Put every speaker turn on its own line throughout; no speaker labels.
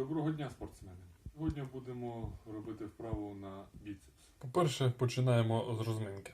Доброго дня, спортсмени! Сьогодні будемо робити вправу на біцепс.
По-перше, починаємо з розминки.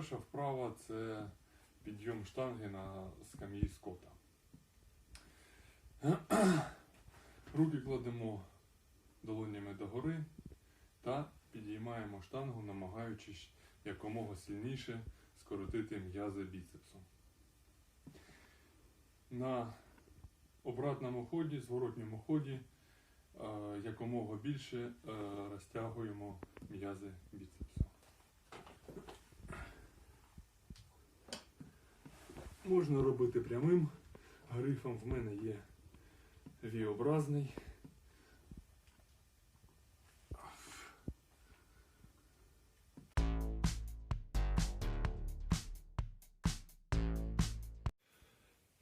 Перша вправа це підйом штанги на скам'ї скота. Руки кладемо долонями догори та підіймаємо штангу, намагаючись якомога сильніше скоротити м'язи біцепсу. На обратному ході, зворотньому ході, е, якомога більше е, розтягуємо м'язи біцепсу. Можна робити прямим. Грифом в мене є V-образний.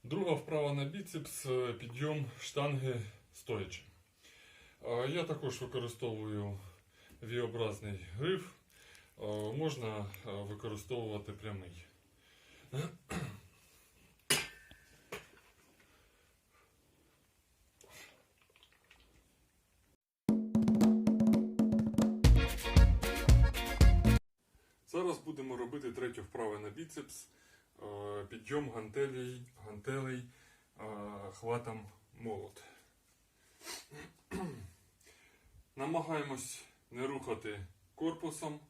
Друга вправа на біцепс е, підйом штанги стоячи. Я також використовую V-образний гриф. Е, Можна е, використовувати прямий.
Будемо робити третю вправу на біцепс. Е, Підйом гантелей, гантелей е, хватом молот. Намагаємось не рухати корпусом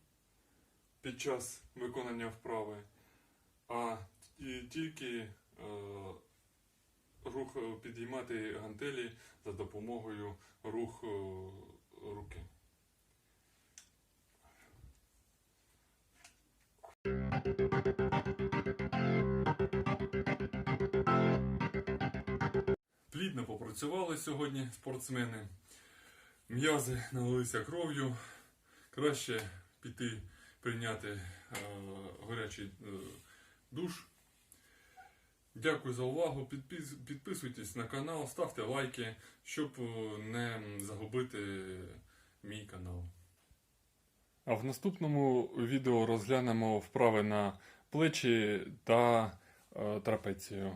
під час виконання вправи, а тільки е, рух підіймати гантелі за допомогою рух е, руки. Плідно попрацювали сьогодні спортсмени. М'язи налилися кров'ю. Краще піти прийняти е, гарячий е, душ. Дякую за увагу. Підпис, підписуйтесь на канал, ставте лайки, щоб е, не загубити мій канал.
А в наступному відео розглянемо вправи на плечі та е, трапецію.